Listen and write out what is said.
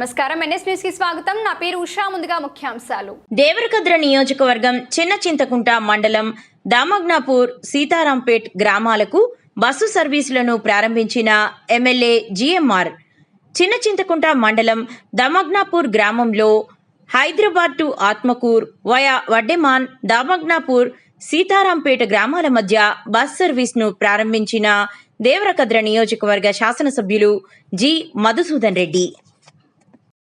నమస్కారం. ఎన్ఎస్ న్యూస్కి స్వాగతం. నా పేరు ఉషా. ముందుగా ముఖ్యాంశాలు. దేవరకద్ర నియోజకవర్గం చిన్న చింతకుంట మండలం దామగ్నాపూర్ సీతారాంపేట్ గ్రామాలకు బస్సు సర్వీసులను ప్రారంభించిన ఎమ్మెల్యే జిఎంఆర్. చిన్న చింతకుంట మండలం దమగ్నాపూర్ గ్రామంలో హైదరాబాద్ టు ఆత్మకూర్ వయా వడ్డెమాన్ దామగ్నాపూర్ సీతారాంపేట గ్రామాల మధ్య బస్ సర్వీస్ను ప్రారంభించిన దేవరకద్ర నియోజకవర్గ శాసనసభ్యులు జి మధుసూదన్ రెడ్డి.